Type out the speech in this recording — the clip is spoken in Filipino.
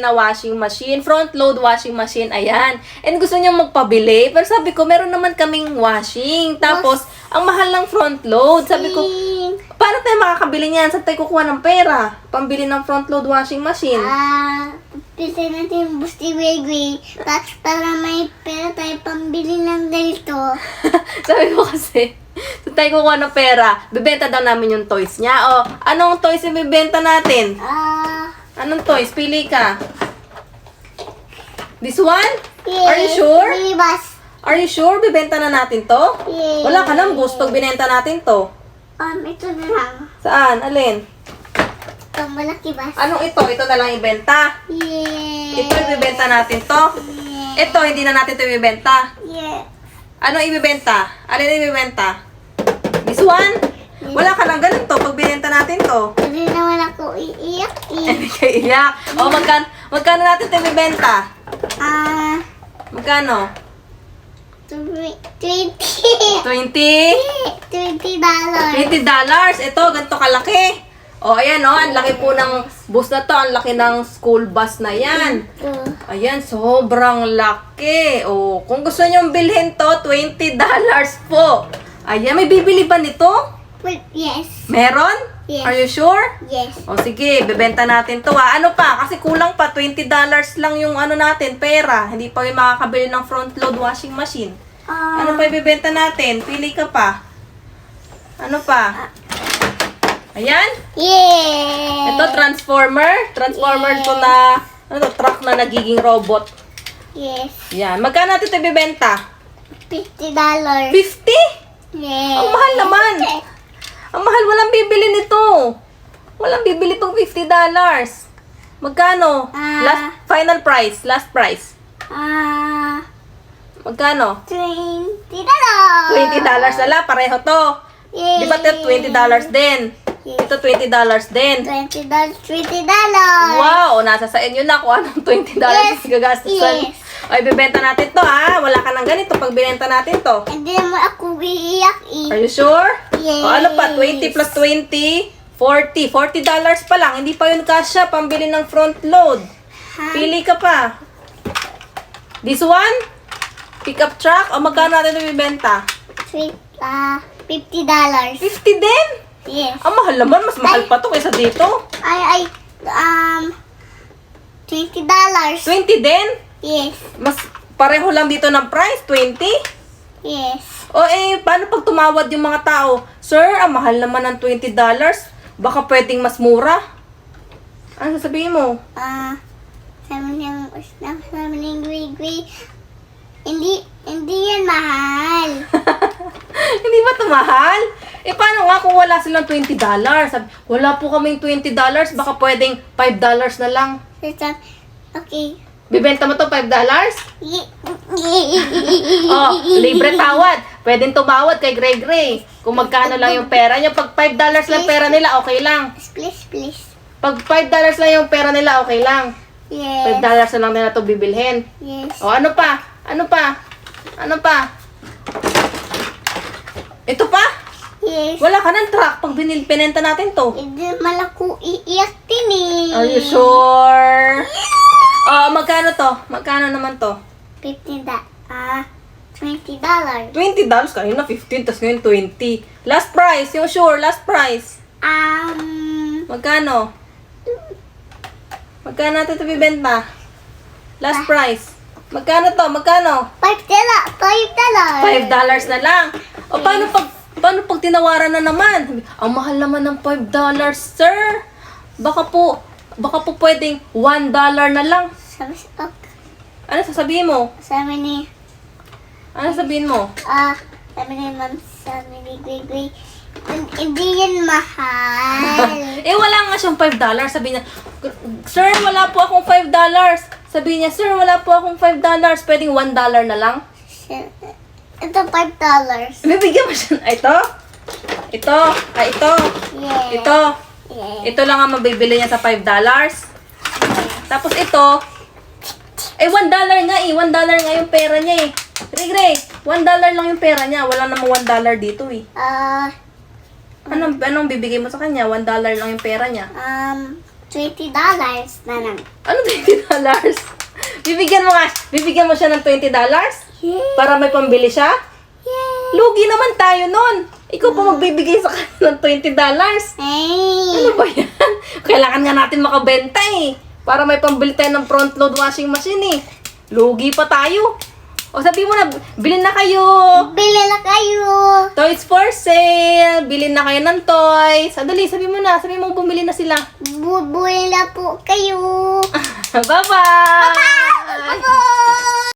na washing machine, front load washing machine, ayan. And gusto niyang magpabili, pero sabi ko, meron naman kaming washing. Tapos, ang mahal ng front load. Sabi ko, paano tayo makakabili niyan? Saan tayo kukuha ng pera? Pambili ng front load washing machine. Ah, pisa natin yung Busti Wigwi. Tapos para may pera tayo pambili ng ganito. sabi ko kasi, saan tayo kukuha ng pera? Bibenta daw namin yung toys niya. O, anong toys yung bibenta natin? Ah, Anong toys? Pili ka. This one? yes. Are you sure? Minibus. Are you sure? Bibenta na natin to? Yes. Wala ka nang gusto pag binenta natin to. Um, ito na lang. Saan? Alin? Ito, malaki bus. Anong ito? Ito na lang ibenta. Yeah. Ito ibibenta natin to. Yeah. Ito, hindi na natin to ibibenta. Yeah. Ano ibibenta? Alin ibibenta? This one? Wala ka nang ganito pag binenta natin to. Hindi naman ako iiyak. eh. Hindi ka iyak. O, magkano, magkano natin ito ibibenta? Ah, Magkano? tw- 20. 20? 20 dollars. $20. dollars. Ito, ganito kalaki. O, ayan o. Ang laki po ng bus na to. Ang laki ng school bus na yan. Ito. Ayan, sobrang laki. O, kung gusto nyong bilhin to, $20 dollars po. Ayan, may bibili ba nito? But yes. Meron? Yes. Are you sure? Yes. O sige, bebenta natin to ha. Ano pa? Kasi kulang pa, $20 dollars lang yung ano natin, pera. Hindi pa yung makakabili ng front load washing machine. Ah, Ano pa ibebenta natin? Pili ka pa. Ano pa? Ayan. yeah. Ito, transformer. Transformer to na, ano to, truck na nagiging robot. Yes. Yan. Magkano natin ito ibebenta? 50 dollars. 50? Yes. Ang mahal naman. Ang mahal, walang bibili nito. Walang bibili pang 50 dollars. Magkano? Ah. Last, final price. Last price. Ah, Magkano? 20 dollars. 20 dollars na lang. Pareho to. Yes. Di ba ito 20 dollars din? Yes. Ito 20 dollars din. 20 dollars. 20 dollars. Wow! Nasa sa inyo na kung anong 20 dollars Yes. gagastusan. Yes. Ay, bibenta natin to ha. Wala ka ng ganito pag binenta natin to. Hindi naman ako iiyak eh. Are you sure? Yes. O ano pa? 20 plus 20? 40. 40 dollars pa lang. Hindi pa yun kasya. Pambili ng front load. Ha? Pili ka pa. This one? Pickup truck? O magkano natin ito bibenta? Sweet, ah, 50 dollars. 50 din? Yes. Ang mahal naman. Mas mahal pa to kaysa dito. Ay, ay, um, 20 dollars. 20 din? Yes. Mas pareho lang dito ng price. 20? Yes. O eh, paano pag tumawad yung mga tao? Sir, ang mahal naman ng 20 dollars. Baka pwedeng mas mura. Ano sasabihin mo? Ah, sabi niyang, sabi niyang gwi hindi, hindi yan mahal. Hindi ba ito mahal? Eh, paano nga kung wala silang 20 dollars? Wala po kaming 20 dollars. Baka pwedeng 5 dollars na lang. So, okay. Bibenta mo to 5 dollars? Oh, libre tawad. Pwedeng tumawad kay Gray Gray. Kung magkano lang yung pera niya. Pag 5 dollars lang pera nila, okay lang. Please, please. Pag 5 dollars lang yung pera nila, okay lang. 5 Yes. dollars na lang nila to bibilhin. Yes. O, ano pa? Ano pa? Ano pa? Ito pa? Yes. Wala ka ng truck pag binil, pinenta natin to. Ako iiyak din eh. Are you sure? Oh, magkano to? Magkano naman to? 50 da, ah, 20 dollars. 20 dollars kanina 15 tapos ngayon 20. Last price, yung sure, last price. Um, Magkano? Magkano natin ito bibenta? Last price. Magkano to? Magkano? 5 dollars. 5 dollars. 5 dollars na lang. O paano pag paano pag tinawaran na naman? Ang mahal naman ng 5 dollars, sir. Baka po baka po pwedeng 1 dollar na lang. Sabi, oh, Ano sasabihin mo? sabi ni, Ano sasabihin mo? ah, sabi ni ma'am, sabi ni Gui Gui, hindi yan mahal. eh wala nga siyang 5 dollars. Sabi niya, "Sir, wala po akong 5 dollars." Sabi niya, "Sir, wala po akong 5 dollars. Pwedeng 1 dollar na lang." Ito 5 dollars. Bibigyan mo siya. Ay, ito. Ito. Ay, ito. Yeah. Ito. Yeah. Ito lang ang mabibili niya sa 5 dollars. Tapos ito, eh 1 dollar nga eh. 1 dollar nga yung pera niya eh. Gray, 1 dollar lang yung pera niya. Wala namang 1 dollar dito eh. Ah, Anong, anong bibigay mo sa kanya? 1 dollar lang yung pera niya. um, 20 dollars na lang. Ano 20 dollars? Bibigyan mo nga, bibigyan mo siya ng 20 dollars? Yay! Para may pambili siya? Yay! Lugi naman tayo nun. Ikaw pa magbibigay sa kanya ng 20 dollars. Hey! Ano ba yan? Kailangan nga natin makabenta eh. Para may pambili tayo ng front load washing machine eh. Lugi pa tayo. O sabi mo na, bilhin na kayo. Bili na kayo! Toys for sale. Bilhin na kayo ng toys. Sadali, sabi mo na. Sabi mo bumili na sila. Bubuli na po kayo! Bye-bye! Bye!